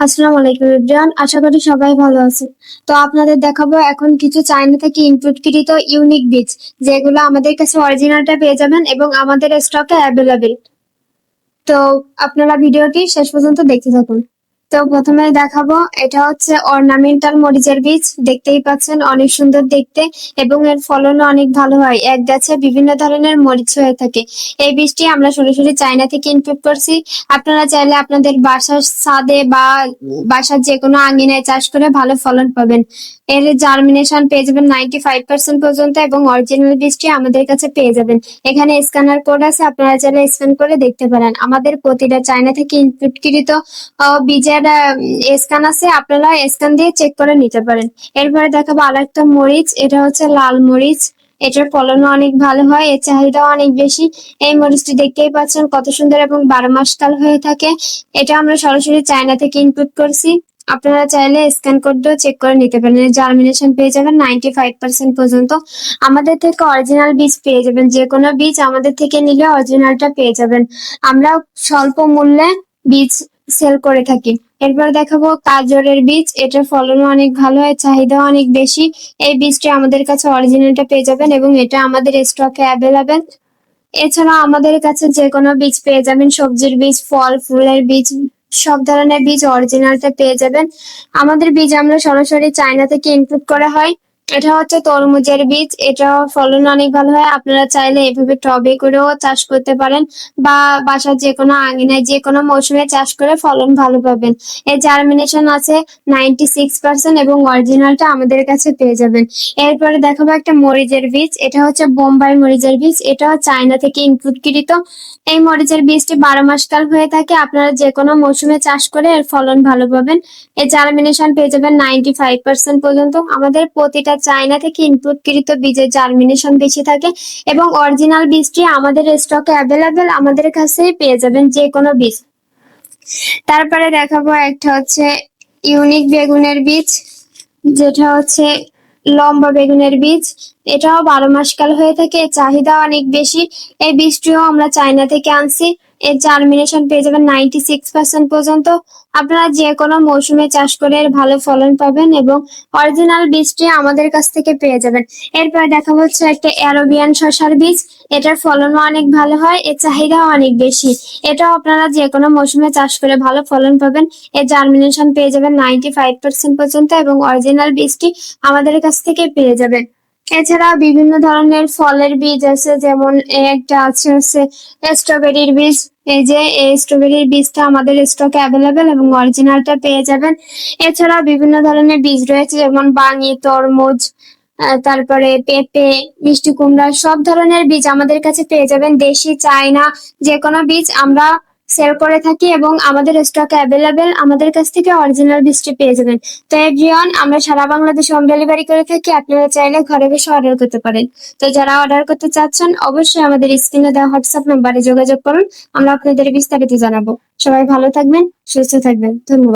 আসসালামু আলাইকুম ইব্রান আশা করি সবাই ভালো আছে তো আপনাদের দেখাবো এখন কিছু চাইনা থেকে ইনপুটকৃত ইউনিক বীজ যেগুলো আমাদের কাছে অরিজিনালটা পেয়ে যাবেন এবং আমাদের স্টকে অ্যাভেলেবেল তো আপনারা ভিডিওটি শেষ পর্যন্ত দেখতে থাকুন। তো প্রথমে দেখাবো এটা হচ্ছে অর্নামেন্টাল মরিচের বীজ। দেখতেই পাচ্ছেন অনেক সুন্দর দেখতে এবং এর ফলনও অনেক ভালো হয়। এক গাছে বিভিন্ন ধরনের মরিচ হয়ে থাকে। এই বীজটি আমরা সরাসরি চায়না থেকে ইনপুট করছি। আপনারা চাইলে আপনাদের বাসার ছাদে বা বাসার যে কোনো আঙ্গিনায় চাষ করে ভালো ফলন পাবেন। এর জার্মিনেশন পেয়ে যাবেন নাইনটি ফাইভ পার্সেন্ট পর্যন্ত এবং অরিজিনাল বীজটি আমাদের কাছে পেয়ে যাবেন। এখানে স্ক্যানার কোড আছে আপনারা চাইলে স্ক্যান করে দেখতে পারেন। আমাদের প্রতিটা চায়না থেকে ইনপুটকৃত আহ, বীজের স্ক্যান আছে, আপনারা স্ক্যান দিয়ে চেক করে নিতে পারেন। এরপরে দেখাবো আর একটা মরিচ, এটা হচ্ছে লাল মরিচ। এটার ফলনও অনেক ভালো হয়, এর চাহিদাও অনেক বেশি। এই মরিচটি দেখতেই পাচ্ছেন কত সুন্দর এবং বারো মাস কাল হয়ে থাকে। এটা আমরা সরাসরি চায়না থেকে ইনপুট করছি। আপনারা চাইলে স্ক্যান কোড দিয়েও চেক করে নিতে পারেন। জার্মিনেশন পেয়ে যাবেন নাইনটি ফাইভ পার্সেন্ট পর্যন্ত। আমাদের থেকে অরিজিনাল বীজ পেয়ে যাবেন। যে কোনো বীজ আমাদের থেকে নিলে অরিজিনালটা পেয়ে যাবেন। আমরা স্বল্প মূল্যে বীজ সেল করে থাকি। এরপর দেখাবো গাজরের বীজ। এটার ফলনও অনেক ভালো হয় চাহিদাও অনেক বেশি। এই বীজটি আমাদের কাছে অরিজিনালটা পেয়ে যাবেন এবং এটা আমাদের স্টকে অ্যাভেলেবেল এছাড়া আমাদের কাছে যে কোনো বীজ পেয়ে যাবেন, সবজির বীজ, ফল, ফুলের বীজ, সব ধরনের বীজ অরিজিনালটা পেয়ে যাবেন। আমাদের বীজ আমরা সরাসরি চায়না থেকে ইনপুট করা হয়? এটা হচ্ছে তরমুজের বীজ এটা ফলন অনেক ভালো হয়। আপনারা চাইলে এভাবে টবে করেও চাষ করতে পারেন বা বাসার যে কোনো আঙিনায় যে কোনো মৌসুমে চাষ করে ফলন ভালো পাবেন। এর জার্মিনেশন আছে নাইনটি সিক্স পার্সেন্ট এবং অরিজিনালটা আমাদের কাছে পেয়ে যাবেন। এরপরে দেখাবো একটা মরিচের বীজ, এটা হচ্ছে বোম্বাই মরিচের বীজ এটা চায়না থেকে ইনপুটকৃত এই মরিচের বীজটি বারো মাস কাল হয়ে থাকে, আপনারা যে কোনো মৌসুমে চাষ করে এর ফলন ভালো পাবেন। এর জার্মিনেশন পেয়ে যাবেন নাইনটি ফাইভ পার্সেন্ট পর্যন্ত। আমাদের প্রতিটা চায়না থেকে ইনপুটকৃত বীজের জার্মিনেশন বেশি থাকে এবং অরিজিনাল বীজটি আমাদের স্টকে অ্যাভেলেবেল আমাদের কাছেই পেয়ে যাবেন যে কোনো বীজ। তারপরে দেখাবো একটা হচ্ছে ইউনিক বেগুনের বীজ, যেটা হচ্ছে লম্বা বেগুনের বীজ। এটাও বারো মাস কাল হয়ে থাকে চাহিদা অনেক বেশি। এই বীজটিও আমরা চায়না থেকে আনছি। এর জার্মিনেশন পেয়ে যাবেন নাইনটি সিক্স পার্সেন্ট পর্যন্ত। আপনারা যে কোনো মৌসুমে চাষ করে এর ভালো ফলন পাবেন এবং অরিজিনাল বীজটি আমাদের কাছ থেকে পেয়ে যাবেন। এরপর দেখা হচ্ছে একটা অ্যারোবিয়ান শসার বীজ। এটার ফলনও অনেক ভালো হয়, এর চাহিদাও অনেক বেশি। এটাও আপনারা যে কোনো মৌসুমে চাষ করে ভালো ফলন পাবেন, এর জার্মিনেশন পেয়ে যাবেন নাইনটি ফাইভ পার্সেন্ট পর্যন্ত এবং অরিজিনাল বীজটি আমাদের কাছ থেকে পেয়ে যাবেন। এছাড়া বিভিন্ন ধরনের ফলের বীজ আছে, যেমন একটা আছে হচ্ছে স্ট্রবেরির বীজ। এই যে এই স্ট্রবেরির বীজটা আমাদের স্টকে অ্যাভেলেবেল এবং অরিজিনালটা পেয়ে যাবেন। এছাড়া বিভিন্ন ধরনের বীজ রয়েছে, যেমন বাঙি, তরমুজ তারপরে পেঁপে, মিষ্টি কুমড়া, সব ধরনের বীজ আমাদের কাছে পেয়ে যাবেন। দেশি, চায়না যে কোনো বীজ আমরা সেল করে থাকি এবং আমাদের স্টক অ্যাভেলেবেল আমাদের কাছ থেকে অরিজিনাল বৃষ্টি পেয়ে যাবেন। তো এভরিওয়ান আমরা সারা বাংলাদেশে হোম ডেলিভারি করে থাকি, আপনারা চাইলে ঘরে বসে অর্ডার করতে পারেন। তো যারা অর্ডার করতে চাচ্ছেন, অবশ্যই আমাদের স্ক্রিনে দেওয়া হোয়াটসঅ্যাপ নাম্বারে যোগাযোগ করুন, আমরা আপনাদের বিস্তারিত জানাব। সবাই ভালো থাকবেন, সুস্থ থাকবেন, ধন্যবাদ।